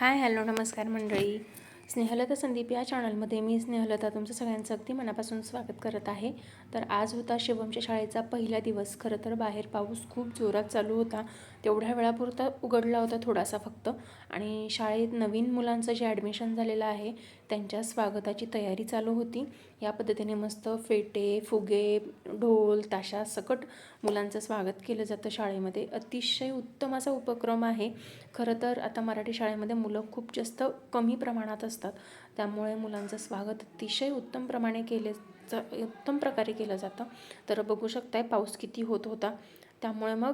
Hi hello नमस्कार मंडळी. स्नेहलता संदीप या चॅनलमध्ये मी स्नेहलता तुमचं सगळ्यांचं अगदी मनापासून स्वागत करत आहे. तर आज होता शिवमच्या शाळेचा पहिला दिवस. खरं तर बाहेर पाऊस खूप जोरात चालू होता. तेवढ्या वेळापुरता उघडला होता थोडासा फक्त. आणि शाळेत नवीन मुलांचं जे ॲडमिशन झालेलं आहे त्यांच्या स्वागताची तयारी चालू होती. या पद्धतीने मस्त फेटे फुगे ढोल ताशा सकट मुलांचं स्वागत केलं जातं शाळेमध्ये. अतिशय उत्तम असा उपक्रम आहे. खरं तर आता मराठी शाळेमध्ये मुलं खूप जास्त कमी प्रमाणात असतात. त्यामुळे मुलांचं स्वागत अतिशय उत्तम प्रमाणे केले उत्तम प्रकारे केलं जातं. तर बघू शकताय पाऊस किती होत होता. त्यामुळे मग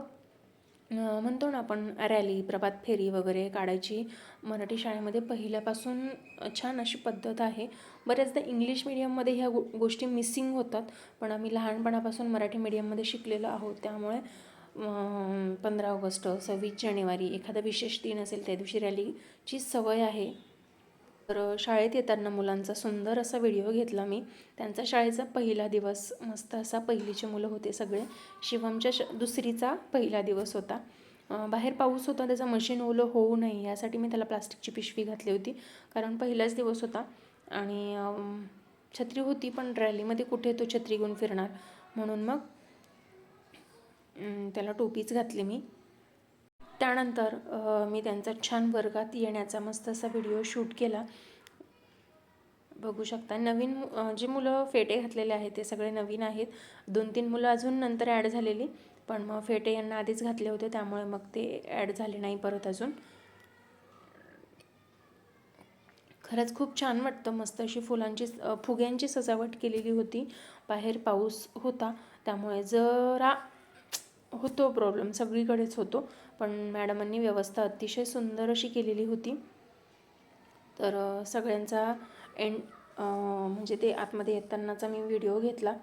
म्हणतो ना आपण रॅली प्रभात फेरी वगैरे काढायची मराठी शाळेमध्ये पहिल्यापासून छान अशी पद्धत आहे. बऱ्याचदा इंग्लिश मिडियममध्ये ह्या गो गोष्टी मिसिंग होतात पण आम्ही लहानपणापासून मराठी मीडियममध्ये शिकलेलो आहोत. त्यामुळे पंधरा ऑगस्ट सव्वीस जानेवारी एखादा विशेष दिन असेल त्या दिवशी रॅलीची सवय आहे. तर शाळेत येताना मुलांचा सुंदर असा व्हिडिओ घेतला मी. त्यांचा शाळेचा पहिला दिवस मस्त असा पहिलीचे मुलं होते सगळे. शिवमच्या श दुसरीचा पहिला दिवस होता. बाहेर पाऊस होता त्याचं मशीन ओलं होऊ नये यासाठी मी त्याला प्लास्टिकची पिशवी घातली होती. कारण पहिलाच दिवस होता आणि छत्री होती पण रॅलीमध्ये कुठे तो छत्री घेऊन फिरणार. म्हणून मग त्याला टोपीच घातली मी. त्यानंतर मी त्यांचा छान वर्गात येण्याचा मस्त असा व्हिडिओ शूट केला. बघू शकता नवीन जी मुलं फेटे घातलेले आहेत ते सगळे नवीन आहेत. दोन तीन मुलं अजून नंतर ॲड झालेली पण मग फेटे यांना आधीच घातले होते त्यामुळे मग ते ॲड झाले नाही परत अजून. खरंच खूप छान वाटतं मस्त अशी फुलांची फुग्यांची सजावट केलेली होती. बाहेर पाऊस होता त्यामुळे जरा होतो प्रॉब्लेम सगळीकडेच होतो. पण मॅडमांनी व्यवस्था अतिशय सुंदर अशी केलेली होती. तर सगळ्यांचा एंड म्हणजे ते आतमध्ये येतानाचा मी व्हिडिओ घेतला.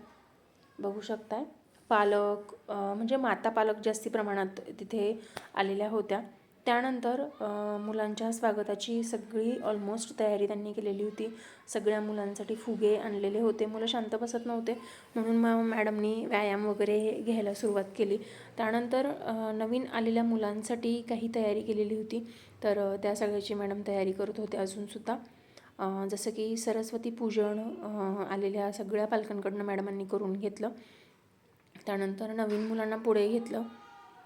बघू शकताय. पालक म्हणजे माता पालक जास्ती प्रमाणात तिथे आलेल्या होत्या. त्यानंतर मुलांच्या स्वागताची सगळी ऑलमोस्ट तयारी त्यांनी केलेली होती. सगळ्या मुलांसाठी फुगे आणलेले होते. मुलं शांत बसत नव्हते. म्हणून मग मॅडमनी व्यायाम वगैरे घ्यायला सुरुवात केली. त्यानंतर नवीन आलेल्या मुलांसाठी काही तयारी केलेली होती. तर त्या सगळ्याची मॅडम तयारी करत होते अजूनसुद्धा जसं की सरस्वती पूजन आलेल्या सगळ्या पालकांकडनं मॅडमांनी करून घेतलं. त्यानंतर नवीन मुलांना पुढे घेतलं.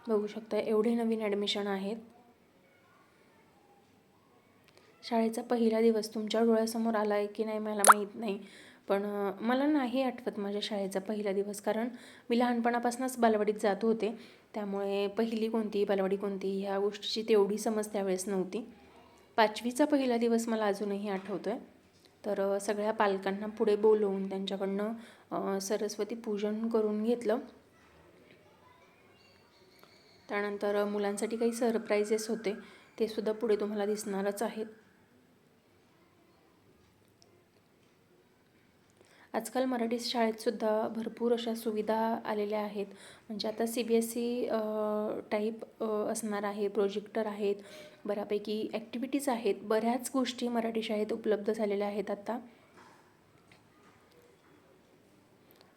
बघू शकता एवढे नवीन ॲडमिशन आहेत. शाळेचा पहिला दिवस तुमच्या डोळ्यासमोर आला आहे की नाही मला माहीत नाही. पण मला नाही आठवत माझ्या शाळेचा पहिला दिवस कारण मी लहानपणापासूनच बालवाडीत जात होते. त्यामुळे पहिली कोणती बालवाडी कोणती ह्या गोष्टीची तेवढी समज त्यावेळेस नव्हती. पाचवीचा पहिला दिवस मला अजूनही आठवतो आहे तर सगळ्या पालकांना पुढे बोलवून त्यांच्याकडनं सरस्वती पूजन करून घेतलं. त्यानंतर मुलांसाठी काही सरप्राईजेस होते. ते सुद्धा पुढे तुम्हाला दिसणारच आहेत. आजकाल मराठी शाळेतसुद्धा भरपूर अशा सुविधा आलेल्या आहेत. म्हणजे आता C B S C type असणार आहे प्रोजेक्टर आहेत. बऱ्यापैकी ॲक्टिव्हिटीज आहेत. बऱ्याच गोष्टी मराठी शाळेत उपलब्ध झालेल्या आहेत आता.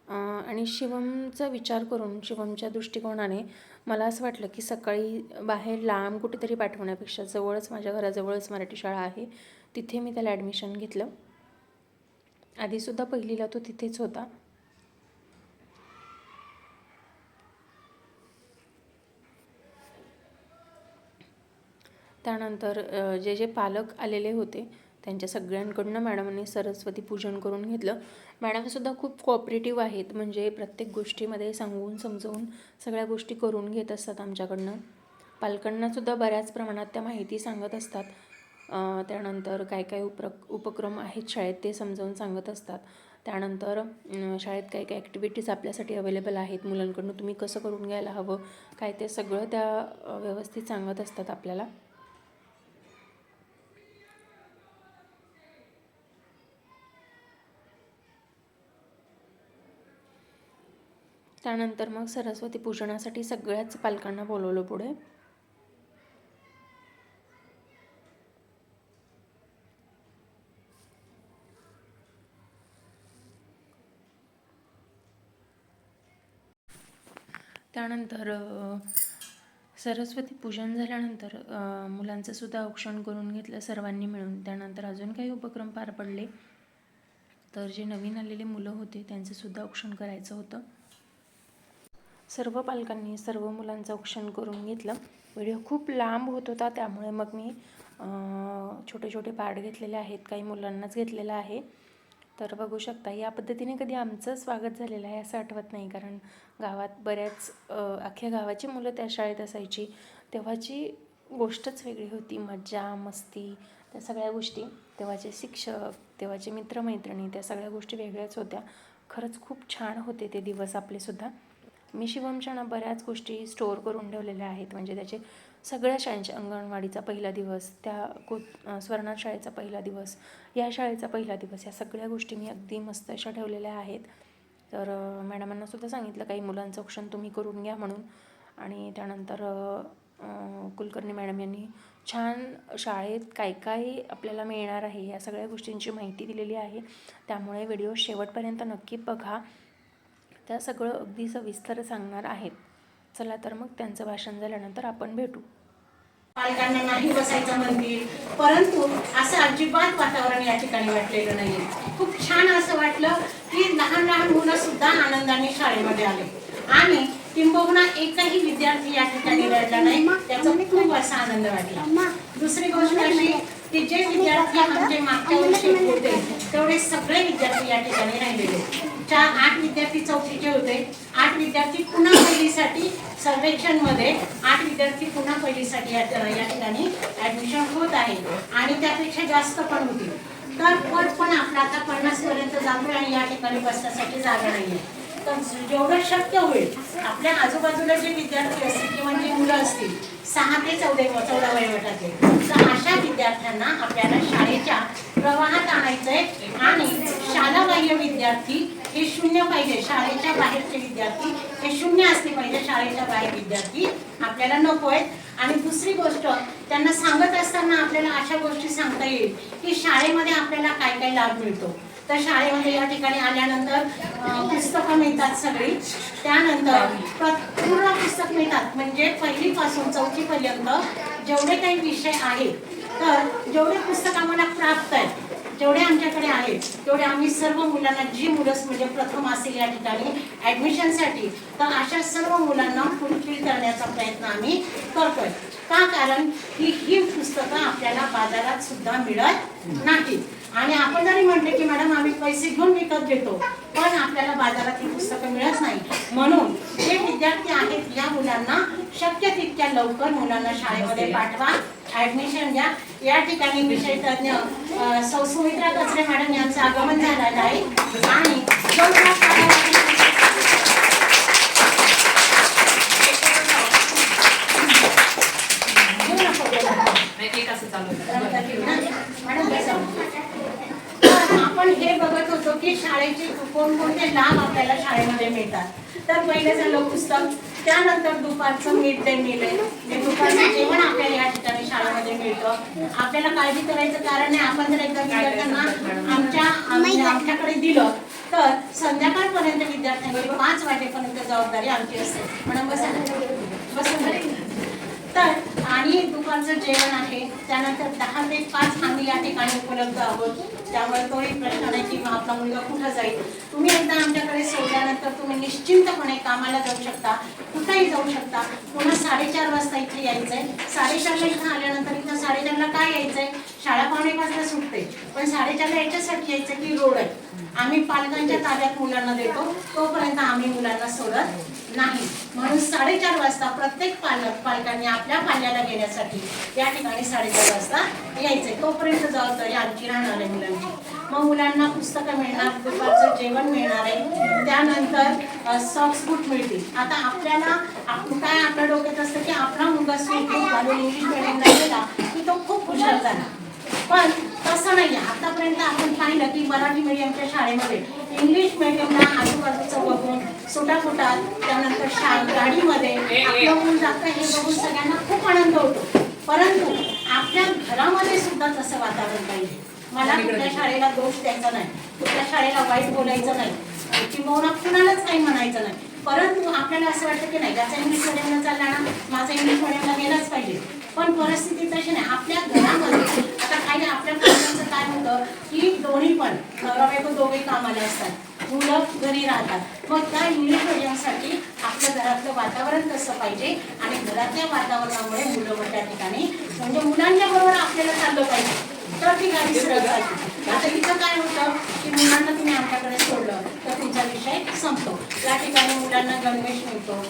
आणि शिवमचा विचार करून शिवमच्या दृष्टिकोनाने मला असं वाटलं की सकाळी बाहेर लांब कुठेतरी पाठवण्यापेक्षा जवळच माझ्या घराजवळच मराठी शाळा आहे. तिथे मी त्याला ॲडमिशन घेतलं. आधीसुद्धा पहिलीला तो तिथेच होता. त्यानंतर जे जे पालक आलेले होते त्यांच्या सगळ्यांकडनं मॅडमांनी सरस्वती पूजन करून घेतलं. मॅडमसुद्धा खूप कॉपरेटिव्ह आहेत म्हणजे प्रत्येक गोष्टीमध्ये सांगून समजवून सगळ्या गोष्टी करून घेत असतात आमच्याकडनं. पालकांनासुद्धा बऱ्याच प्रमाणात त्या माहिती सांगत असतात. त्यानंतर काय काय उप्र उपक्रम आहेत शाळेत ते समजावून सांगत असतात. त्यानंतर शाळेत काय काय ॲक्टिव्हिटीज आपल्यासाठी अवेलेबल आहेत मुलांकडून तुम्ही कसं करून घ्यायला हवं काय ते सगळं त्या व्यवस्थित सांगत असतात आपल्याला. त्यानंतर मग सरस्वती पूजनासाठी सगळ्याच पालकांना बोलवलं पुढे. त्यानंतर सरस्वती पूजन झाल्यानंतर मुलांचं सुद्धा औक्षण करून घेतलं सर्वांनी मिळून. त्यानंतर अजून काही उपक्रम पार पडले. तर जे नवीन आलेले मुलं होते त्यांचं सुद्धा औक्षण करायचं होतं. सर्व पालकांनी सर्व मुलांचं औक्षण करून घेतलं. व्हिडिओ खूप लांब होत होता त्यामुळे मग मी छोटे छोटे पार्ट घेतलेले आहेत. काही मुलांनाच घेतलेलं आहे. तर बघू शकता या पद्धतीने कधी आमचं स्वागत झालेलं आहे असं आठवत नाही. कारण गावात बऱ्याच अख्ख्या गावाची मुलं त्या शाळेत असायची. तेव्हाची गोष्टच वेगळी होती. मज्जा मस्ती त्या सगळ्या गोष्टी. तेव्हाचे शिक्षक तेव्हाचे मित्रमैत्रिणी त्या सगळ्या गोष्टी वेगळ्याच होत्या. खरंच खूप छान होते ते दिवस आपलेसुद्धा. मी शिवमच्या ना बऱ्याच गोष्टी स्टोअर करून ठेवलेल्या आहेत. म्हणजे त्याचे सगळ्या शाळेच्या अंगणवाडीचा पहिला दिवस त्या को अं, स्वर्णा शाळेचा पहिला दिवस या शाळेचा पहिला दिवस या सगळ्या गोष्टी मी अगदी मस्त अशा ठेवलेल्या आहेत. तर मॅडमांना सुद्धा सांगितलं काही मुलांचं ऑप्शन तुम्ही करून घ्या म्हणून. आणि त्यानंतर कुलकर्णी मॅडम यांनी छान शाळेत काय काय आपल्याला मिळणार आहे या सगळ्या गोष्टींची माहिती दिलेली आहे. त्यामुळे व्हिडिओ शेवटपर्यंत नक्की बघा. त्या सगळं अगदी सविस्तर सांगणार आहेत. चला तर मग त्यांचं भाषण झाल्यानंतर आपण भेटू. पालकांना नाही बसायचं म्हणतील. परंतु असं अजिबात वातावरण या ठिकाणी वाटलेलं नाही खूप छान असं वाटलं की लहान लहान मुलं सुद्धा आनंदाने शाळेमध्ये आले. आणि किंबहुना एकही विद्यार्थी या ठिकाणी रडला नाही. त्याचा खूप असा आनंद वाटला. दुसरी गोष्ट अशी की जे विद्यार्थी आमचे मागच्या वर्षी होते तेवढे सगळे विद्यार्थी या ठिकाणी राहिलेले. चार आठ विद्यार्थी चौथीचे होते. आठ विद्यार्थी पुन्हा पहिलीसाठी सर्वेक्षणमध्ये आठ विद्यार्थी पुन्हा पहिलीसाठी या या ठिकाणी ऍडमिशन होत आहे आणि त्यापेक्षा जास्त पण होती तर पट पण आपला आता पन्नास पर्यंत जातोय आणि या ठिकाणी बसण्यासाठी जागा नाहीये. तर जेवढं शक्य होईल आपल्या आजूबाजूला जे विद्यार्थी असतील किंवा जे मुलं असतील सहा ते चौदा चौदा वयोगटाचे तर अशा विद्यार्थ्यांना आपल्याला शाळेच्या प्रवाहात आणायचंय आणि शालाबाह्य विद्यार्थी हे शून्य पाहिजे शाळेच्या बाहेरचे विद्यार्थी हे शून्य असले पाहिजे शाळेच्या बाहेर विद्यार्थी आपल्याला नको आहेत. आणि दुसरी गोष्ट त्यांना सांगत असताना आपल्याला अशा गोष्टी सांगता येईल की शाळेमध्ये आपल्याला काय काय लाभ मिळतो. तर शाळेमध्ये या ठिकाणी आल्यानंतर पुस्तकं मिळतात सगळी. त्यानंतर पूर्ण पुस्तक मिळतात. म्हणजे पहिलीपासून चौथीपर्यंत जेवढे काही विषय आहेत तर जेवढे पुस्तक आम्हाला प्राप्त आहेत जेवढे आमच्याकडे आहेत तेवढे आम्ही सर्व मुलांना जी मुलं म्हणजे प्रथम असेल या ठिकाणी ऍडमिशनसाठी तर अशा सर्व मुलांना फुलफिल करण्याचा प्रयत्न आम्ही करतोय. का कारण ही ही पुस्तकं आपल्याला बाजारात सुद्धा मिळत नाहीत. आणि आपण जरी म्हटले की मॅडम आम्ही पैसे घेऊन विकत घेतो पण आपल्याला बाजारात ही पुस्तकं मिळत नाही. म्हणून जे विद्यार्थी आहेत या मुलांना शक्य तितक्या लवकर मुलांना शाळेमध्ये पाठवा ऍडमिशन घ्या या ठिकाणी विषय तज्ञ अ, सौ सुमित्रा कचरे मॅडम यांचं आगमन झालेलं आहे. आणि आपण हे बघत होतो की शाळेचे कोणकोणते लाभ आपल्याला शाळेमध्ये मिळतात. तर पहिले झालं पुस्तक त्यानंतर दुपारचं मिड डे मील आहे. दुपारचं जेवण आपल्याला या ठिकाणी शाळेमध्ये मिळतं. आपल्याला काळजी करायचं कारण नाही आपण जर एकदा विद्यार्थ्यांना आमच्या आमच्याकडे दिलं तर संध्याकाळपर्यंत विद्यार्थ्यांकडे पाच वाजेपर्यंत जबाबदारी आमची असते. म्हणून बसा बसा तर आणि दुपारचं जेवण आहे त्यानंतर दहा ते पाच आम्ही या ठिकाणी उपलब्ध आहोत. त्यामुळे तोही प्रश्न नाही की मग आपला मुलगा कुठं जाईल. तुम्ही एकदा तर तुम्ही निश्चिंतपणे कामाला जाऊ शकता कुठंही जाऊ शकता. पुन्हा साडेचार वाजता इथे यायचंय. साडेचारला इथं आल्यानंतर इथं साडेचारला काय यायचंय? शाळा पावणे पाचला सुटते. पण साडेचारला याच्यासाठी यायचं की रोड आहे आम्ही पालकांच्या ताब्यात मुलांना देतो. तोपर्यंत आम्ही मुलांना सोडत नाही. म्हणून साडेचार वाजता प्रत्येक पालक पालकांनी आपल्या पाल्याला घेण्यासाठी या ठिकाणी साडेचार वाजता यायचंय तोपर्यंत जबाबदारी आमची राहणार आहे मुलांची. मग मुलांना पुस्तकं मिळणार दुपारचं जेवण मिळणार आहे. त्यानंतर सॉक्स बूट मिळतील. आता आपल्याला आपण काय आपल्या डोक्यात असतं की आपला मुलगा सूट घालून इंग्लिश मिडियमला गेला की तो खूप हुशार झाला. पण तसं नाही आतापर्यंत आपण पाहिलं की मराठी मीडियमच्या शाळेमध्ये इंग्लिश मीडियमला आजूबाजूचं बघून सुटाफुटात त्यानंतर शा गाडीमध्ये आपलं मुलं जातं हे बघून सगळ्यांना खूप आनंद होतो. परंतु आपल्या घरामध्ये सुद्धा तसं वातावरण पाहिजे मला कुठल्या शाळेला दोष द्यायचा नाही. कुठल्या शाळेला वाईट बोलायचं नाही. किंवा कुणालाच काही म्हणायचं नाही. परंतु आपल्याला असं वाटतं की नाही ज्याचा इंग्लिश मिडियमला चालला ना माझा इंग्लिश मिडियमला गेलाच पाहिजे. पण परिस्थिती तशी नाही. आपल्या घरामध्ये आणि आपल्या मुलांचं काय होतं की दोन्ही पण नवरा बायको दोघे कामाला असतात. मुलं घरी राहतात. मग त्या इंग्लिश आपल्या घरातलं वातावरण कसं पाहिजे आणि घरातल्या वातावरणामुळे मुलं मोठ्या त्या ठिकाणी म्हणजे मुलांच्या बरोबर आपल्याला चाललं पाहिजे. तर ती गाडी सरळ आता इथं काय होतं की मुलांना तुम्ही आमच्याकडे सोडलं तर तुमचा विषय संपतो. या ठिकाणी मुलांना गणवेश मिळतो.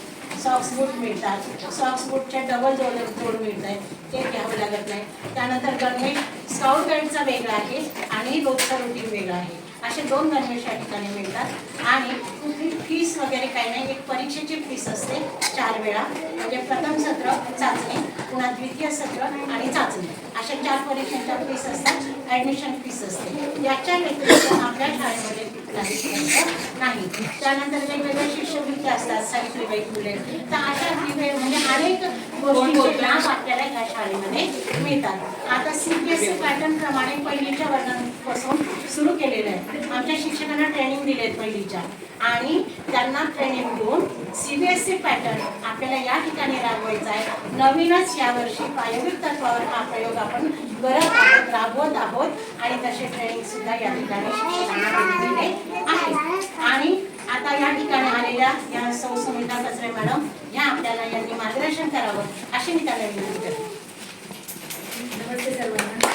सॉक्स बूट मिळतात. सॉक्स बूटच्या डबल जोड जोड मिळत आहे ते घ्यावं लागत नाही. त्यानंतर गणवेश स्काउट गाईडचा वेगळा आहे आणि रोजचा रुटीन वेगळा आहे. असे दोन गणवेश या ठिकाणी मिळतात. आणि कुठली फीस वगैरे काही नाही. एक परीक्षेची फीस असते चार वेळा. म्हणजे प्रथम सत्र चाचणी पुन्हा द्वितीय सत्र आणि चाचणी. अशा चार परीक्षांच्या फीस असतात ॲडमिशन फीस असते याच्या व्यतिरिक्त आपल्या शाळेमध्ये कुठलाही खर्च नाही. त्यानंतर वेगवेगळ्या शिष्यवृत्ती असतात सावित्रीबाई फुले. तर अशा म्हणजे अनेक गोष्टींचे लाभ आपल्याला या शाळेमध्ये मिळतात. आता सी बी एस पॅटर्न प्रमाणे पहिलीच्या वर्गांपासून सुरू केलेलं आहे. आमच्या शिक्षकांना ट्रेनिंग दिले आहेत पहिलीच्या. आणि त्यांना ट्रेनिंग देऊन सी बी एस पॅटर्न आपल्याला या ठिकाणी राबवायचा आहे. नवीनच यावर्षी प्रायोगिक तत्वावर हा प्रयोग आपण करत आहोत राबवत आहोत आणि तसे ट्रेनिंग सुद्धा या ठिकाणी शिक्षकांना दिलेले आहे आणि आता या ठिकाणी आलेल्या या सौ सुमिता कचरे मॅडम या आपल्याला यांनी मार्गदर्शन करावं अशी मी त्यांना विनंती करते. नमस्ते सर्वांना.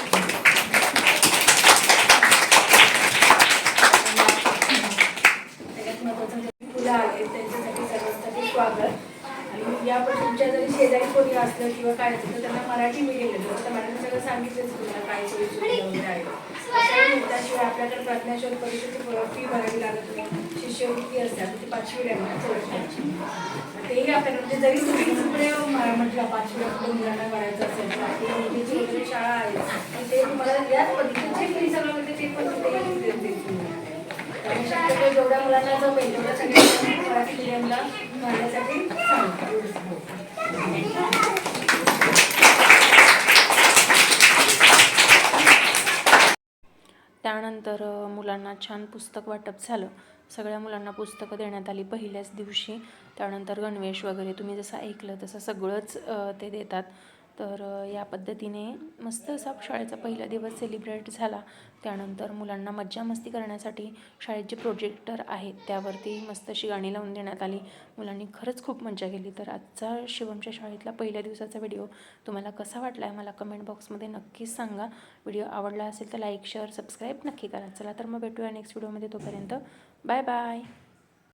सगळ्यात महत्त्वाचं फुलं आहेत त्यांच्यासाठी सर्वांसाठी स्वागत. या पण तुमच्या जरी शेजारी कोणी असलं किंवा काय असेल तर त्यांना मराठी मीडियम येतो तर मॅडम सगळं सांगितलंच तुम्हाला काय सोयी सुविधा वगैरे आहे. मुद्द्याशिवाय आपल्याकडे प्रज्ञाशोध परीक्षेची फी भरावी लागत नाही. शिष्यवृत्ती असतात ती पाचवी लागणार चौथ्याची तेही आपल्याकडे म्हणजे जरी तुम्ही पुढे म्हटलं पाचवी पुढे मुलांना करायचं असेल तर ते मुलीची वगैरे शाळा आहे ते तुम्हाला याच पद्धतीचे फी सगळं म्हणजे ते पण शक्यतो जेवढ्या मुलांना जमेल तेवढ्या सगळ्या घालण्यासाठी त्यानंतर मुलांना छान पुस्तक वाटप झालं. सगळ्या मुलांना पुस्तकं देण्यात आली पहिल्याच दिवशी. त्यानंतर गणवेश वगैरे तुम्ही जसं ऐकलं तसं सगळंच ते देतात. तर या पद्धतीने मस्त असा शाळेचा पहिला दिवस सेलिब्रेट झाला. त्यानंतर मुलांना मज्जा मस्ती करण्यासाठी शाळेत जे प्रोजेक्टर आहेत त्यावरती मस्त अशी गाणी लावून देण्यात आली. मुलांनी खरंच खूप मजा केली. तर आजचा शिवमच्या शाळेतला पहिल्या दिवसाचा व्हिडिओ तुम्हाला कसा वाटला आहे मला कमेंट बॉक्समध्ये नक्कीच सांगा. व्हिडिओ आवडला असेल तर लाईक शेअर सबस्क्राईब नक्की करा. चला तर मग भेटूया नेक्स्ट व्हिडिओमध्ये तोपर्यंत बाय बाय